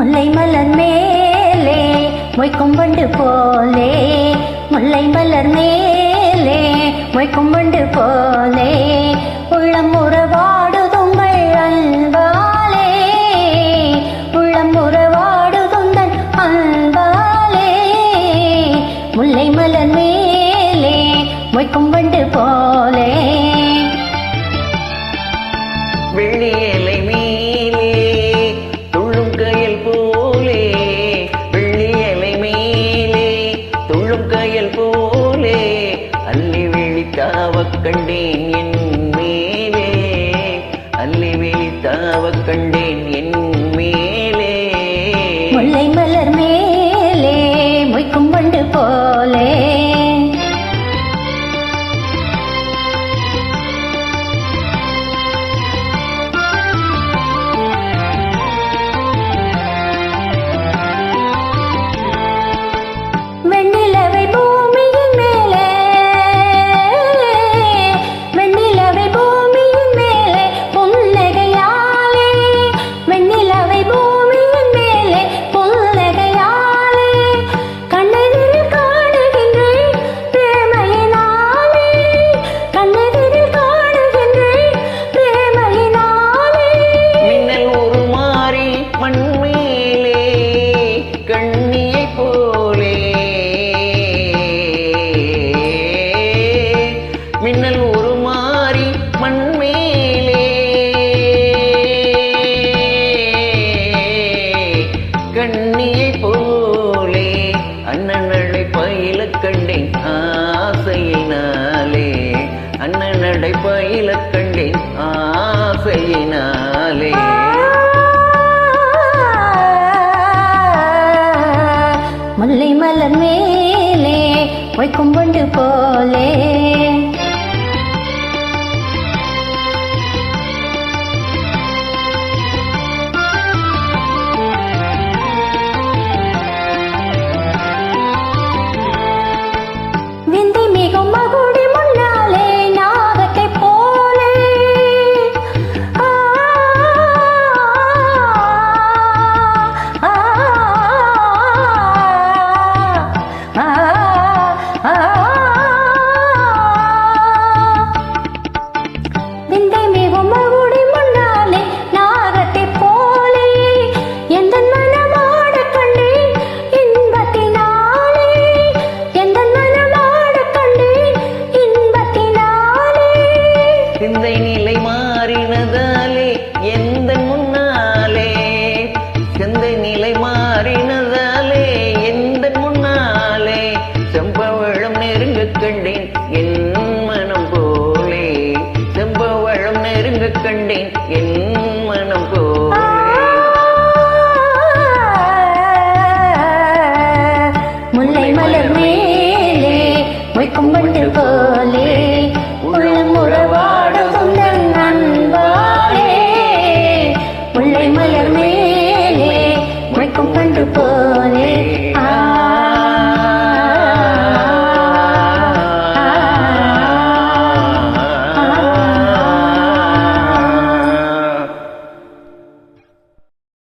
முல்லை மலர் மேலே மொய்க்கும் வண்டு போலே. முல்லை மலர் மேலே மொய்க்கும் வண்டு போலே. உள்ளம் உறவாடுதுங்கள் அன்பாலே. உள்ளம் உறவாடுதுந்தன் அன்பாலே. முல்லை மலர் மேலே மொய்க்கும் வண்டு போலே. தாவ கண்டேன் என் மேலே. மேலே கண்டேன். ஆசையினாலே அண்ணன் பயில கண்டேன். ஆசையினாலே. முல்லை மலர் மேலே வைக்கும் கொண்டு போலே சிந்தை நிலை மாறினதாலே எந்த முன்னாலே? சிந்தை நிலை மாறினதாலே எந்த முன்னாலே? செம்பவழம் நெருங்க கண்டேன் என் மனம் போலே. செம்பவழம் நெருங்க கண்டேன் என் மனம் போலே. மலர் மே